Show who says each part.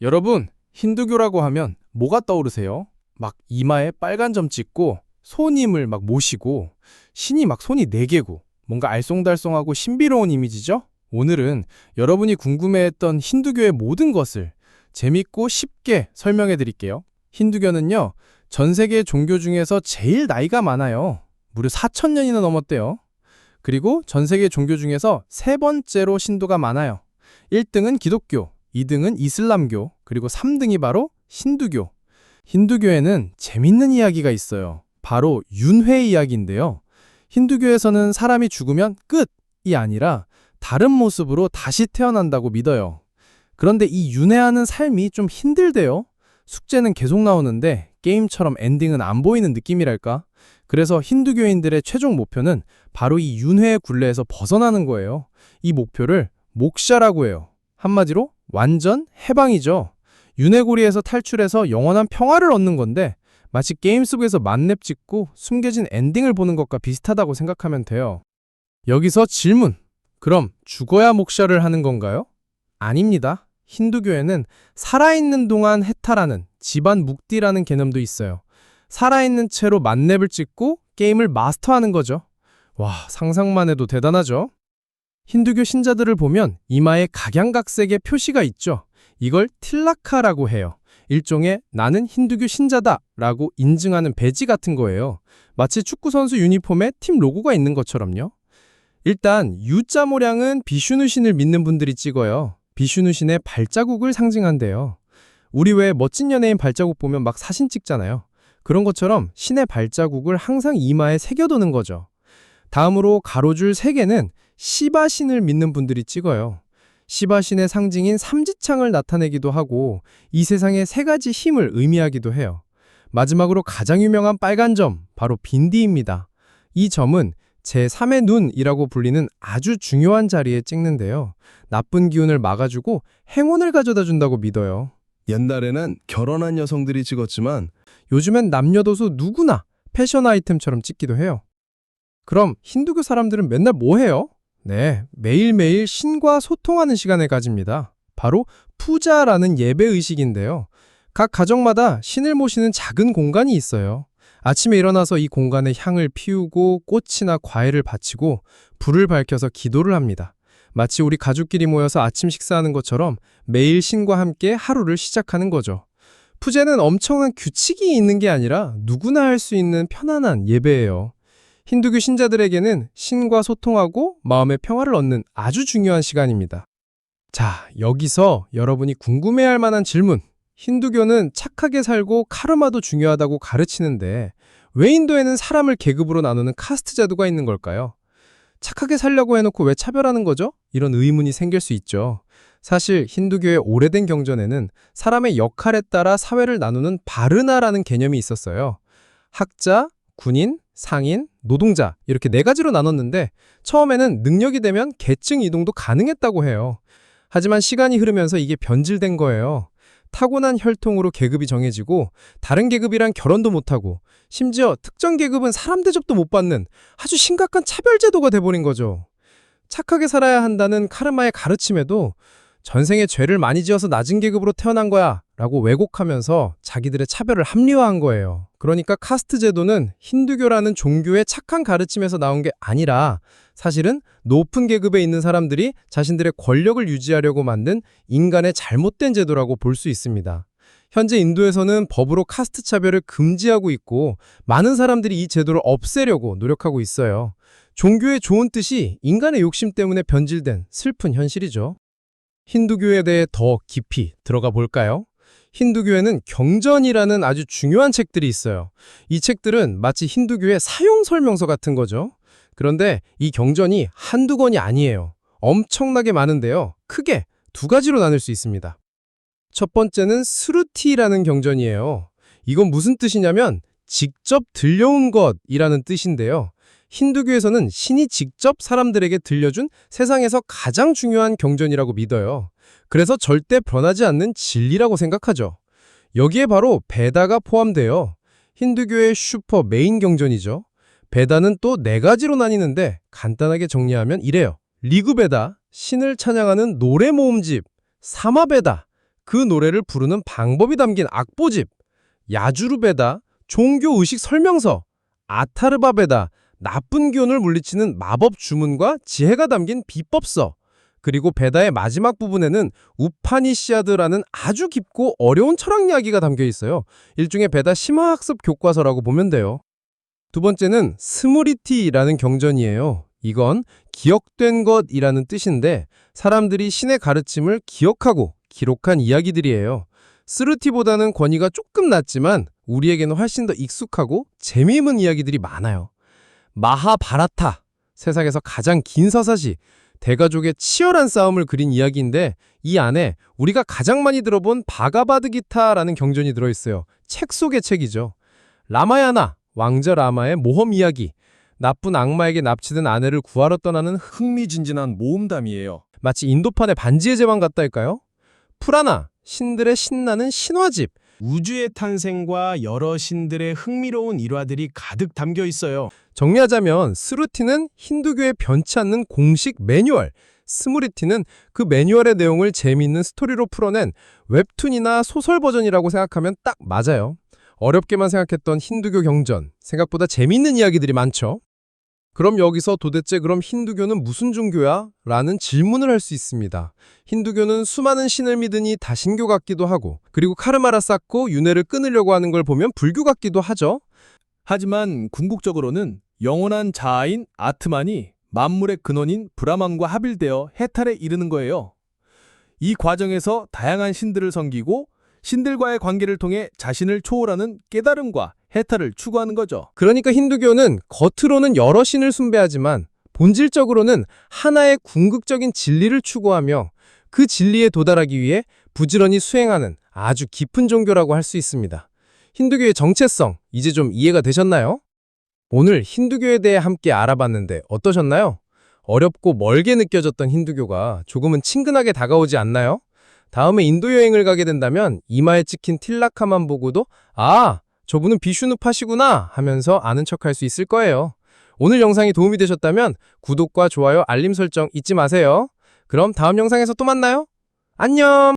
Speaker 1: 여러분, 힌두교라고 하면 뭐가 떠오르세요? 막 이마에 빨간 점 찍고 손님을 막 모시고 신이 막 손이 네 개고 뭔가 알쏭달쏭하고 신비로운 이미지죠? 오늘은 여러분이 궁금해했던 힌두교의 모든 것을 재밌고 쉽게 설명해 드릴게요. 힌두교는요, 전 세계 종교 중에서 제일 나이가 많아요. 무려 4천년이나 넘었대요. 그리고 전 세계 종교 중에서 세 번째로 신도가 많아요. 1등은 기독교, 2등은 이슬람교, 그리고 3등이 바로 힌두교. 힌두교에는 재밌는 이야기가 있어요. 바로 윤회 이야기인데요. 힌두교에서는 사람이 죽으면 끝이 아니라 다른 모습으로 다시 태어난다고 믿어요. 그런데 이 윤회하는 삶이 좀 힘들대요. 숙제는 계속 나오는데 게임처럼 엔딩은 안 보이는 느낌이랄까? 그래서 힌두교인들의 최종 목표는 바로 이 윤회의 굴레에서 벗어나는 거예요. 이 목표를 목샤라고 해요. 한마디로 완전 해방이죠. 윤회고리에서 탈출해서 영원한 평화를 얻는 건데 마치 게임 속에서 만렙 찍고 숨겨진 엔딩을 보는 것과 비슷하다고 생각하면 돼요. 여기서 질문. 그럼 죽어야 목샤를 하는 건가요? 아닙니다. 힌두교에는 살아있는 동안 해탈하는 집안 묵디라는 개념도 있어요. 살아있는 채로 만렙을 찍고 게임을 마스터하는 거죠. 와, 상상만 해도 대단하죠? 힌두교 신자들을 보면 이마에 각양각색의 표시가 있죠. 이걸 틸라카라고 해요. 일종의 나는 힌두교 신자다 라고 인증하는 배지 같은 거예요. 마치 축구선수 유니폼에 팀 로고가 있는 것처럼요. 일단 U자 모량은 비슈누 신을 믿는 분들이 찍어요. 비슈누 신의 발자국을 상징한대요. 우리 왜 멋진 연예인 발자국 보면 막 사진 찍잖아요. 그런 것처럼 신의 발자국을 항상 이마에 새겨두는 거죠. 다음으로 가로줄 3개는 시바 신을 믿는 분들이 찍어요. 시바 신의 상징인 삼지창을 나타내기도 하고 이 세상의 세 가지 힘을 의미하기도 해요. 마지막으로 가장 유명한 빨간 점, 바로 빈디입니다. 이 점은 제3의 눈이라고 불리는 아주 중요한 자리에 찍는데요. 나쁜 기운을 막아주고 행운을 가져다 준다고 믿어요.
Speaker 2: 옛날에는 결혼한 여성들이 찍었지만
Speaker 1: 요즘엔 남녀노소 누구나 패션 아이템처럼 찍기도 해요. 그럼 힌두교 사람들은 맨날 뭐 해요? 네, 매일매일 신과 소통하는 시간을 가집니다. 바로 푸자라는 예배 의식인데요. 각 가정마다 신을 모시는 작은 공간이 있어요. 아침에 일어나서 이 공간에 향을 피우고 꽃이나 과일을 바치고 불을 밝혀서 기도를 합니다. 마치 우리 가족끼리 모여서 아침 식사하는 것처럼 매일 신과 함께 하루를 시작하는 거죠. 푸제는 엄청난 규칙이 있는 게 아니라 누구나 할 수 있는 편안한 예배예요. 힌두교 신자들에게는 신과 소통하고 마음의 평화를 얻는 아주 중요한 시간입니다. 자, 여기서 여러분이 궁금해할 만한 질문. 힌두교는 착하게 살고 카르마도 중요하다고 가르치는데 왜 인도에는 사람을 계급으로 나누는 카스트 제도가 있는 걸까요? 착하게 살려고 해놓고 왜 차별하는 거죠? 이런 의문이 생길 수 있죠. 사실 힌두교의 오래된 경전에는 사람의 역할에 따라 사회를 나누는 바르나라는 개념이 있었어요. 학자, 군인, 상인, 노동자 이렇게 네 가지로 나눴는데 처음에는 능력이 되면 계층 이동도 가능했다고 해요. 하지만 시간이 흐르면서 이게 변질된 거예요. 타고난 혈통으로 계급이 정해지고 다른 계급이랑 결혼도 못하고 심지어 특정 계급은 사람 대접도 못 받는 아주 심각한 차별 제도가 돼버린 거죠. 착하게 살아야 한다는 카르마의 가르침에도 전생에 죄를 많이 지어서 낮은 계급으로 태어난 거야 라고 왜곡하면서 자기들의 차별을 합리화한 거예요. 그러니까 카스트 제도는 힌두교라는 종교의 착한 가르침에서 나온 게 아니라 사실은 높은 계급에 있는 사람들이 자신들의 권력을 유지하려고 만든 인간의 잘못된 제도라고 볼 수 있습니다. 현재 인도에서는 법으로 카스트 차별을 금지하고 있고 많은 사람들이 이 제도를 없애려고 노력하고 있어요. 종교의 좋은 뜻이 인간의 욕심 때문에 변질된 슬픈 현실이죠. 힌두교에 대해 더 깊이 들어가 볼까요? 힌두교에는 경전이라는 아주 중요한 책들이 있어요. 이 책들은 마치 힌두교의 사용 설명서 같은 거죠. 그런데 이 경전이 한두 권이 아니에요. 엄청나게 많은데요. 크게 두 가지로 나눌 수 있습니다. 첫 번째는 스루티라는 경전이에요. 이건 무슨 뜻이냐면 직접 들려온 것이라는 뜻인데요. 힌두교에서는 신이 직접 사람들에게 들려준 세상에서 가장 중요한 경전이라고 믿어요. 그래서 절대 변하지 않는 진리라고 생각하죠. 여기에 바로 베다가 포함돼요. 힌두교의 슈퍼 메인 경전이죠. 베다는 또 네 가지로 나뉘는데 간단하게 정리하면 이래요. 리구베다, 신을 찬양하는 노래 모음집, 사마베다, 그 노래를 부르는 방법이 담긴 악보집, 야주르베다, 종교 의식 설명서, 아타르바베다, 나쁜 기운을 물리치는 마법 주문과 지혜가 담긴 비법서, 그리고 베다의 마지막 부분에는 우파니시아드라는 아주 깊고 어려운 철학 이야기가 담겨 있어요. 일종의 베다 심화학습 교과서라고 보면 돼요. 두 번째는 스무리티라는 경전이에요. 이건 기억된 것이라는 뜻인데 사람들이 신의 가르침을 기억하고 기록한 이야기들이에요. 스르티보다는 권위가 조금 낮지만 우리에게는 훨씬 더 익숙하고 재미있는 이야기들이 많아요. 마하바라타, 세상에서 가장 긴 서사시, 대가족의 치열한 싸움을 그린 이야기인데 이 안에 우리가 가장 많이 들어본 바가바드 기타라는 경전이 들어있어요. 책 속의 책이죠. 라마야나, 왕자 라마의 모험 이야기, 나쁜 악마에게 납치된 아내를 구하러 떠나는
Speaker 3: 흥미진진한 모험담이에요.
Speaker 1: 마치 인도판의 반지의 제왕 같달까요? 프라나, 신들의 신나는 신화집,
Speaker 3: 우주의 탄생과 여러 신들의 흥미로운 일화들이 가득 담겨 있어요.
Speaker 1: 정리하자면 스루티는 힌두교의 변치 않는 공식 매뉴얼, 스무리티는 그 매뉴얼의 내용을 재미있는 스토리로 풀어낸 웹툰이나 소설 버전이라고 생각하면 딱 맞아요. 어렵게만 생각했던 힌두교 경전, 생각보다 재미있는 이야기들이 많죠. 그럼 여기서 도대체 그럼 힌두교는 무슨 종교야? 라는 질문을 할 수 있습니다. 힌두교는 수많은 신을 믿으니 다신교 같기도 하고, 그리고 카르마라 쌓고 윤회를 끊으려고 하는 걸 보면 불교 같기도 하죠.
Speaker 3: 하지만 궁극적으로는 영원한 자아인 아트만이 만물의 근원인 브라만과 합일되어 해탈에 이르는 거예요. 이 과정에서 다양한 신들을 섬기고 신들과의 관계를 통해 자신을 초월하는 깨달음과 해탈을 추구하는 거죠.
Speaker 1: 그러니까 힌두교는 겉으로는 여러 신을 숭배하지만 본질적으로는 하나의 궁극적인 진리를 추구하며 그 진리에 도달하기 위해 부지런히 수행하는 아주 깊은 종교라고 할 수 있습니다. 힌두교의 정체성, 이제 좀 이해가 되셨나요? 오늘 힌두교에 대해 함께 알아봤는데 어떠셨나요? 어렵고 멀게 느껴졌던 힌두교가 조금은 친근하게 다가오지 않나요? 다음에 인도 여행을 가게 된다면 이마에 찍힌 틸라카만 보고도 아, 저분은 비슈누파시구나 하면서 아는 척할 수 있을 거예요. 오늘 영상이 도움이 되셨다면 구독과 좋아요, 알림 설정 잊지 마세요. 그럼 다음 영상에서 또 만나요. 안녕!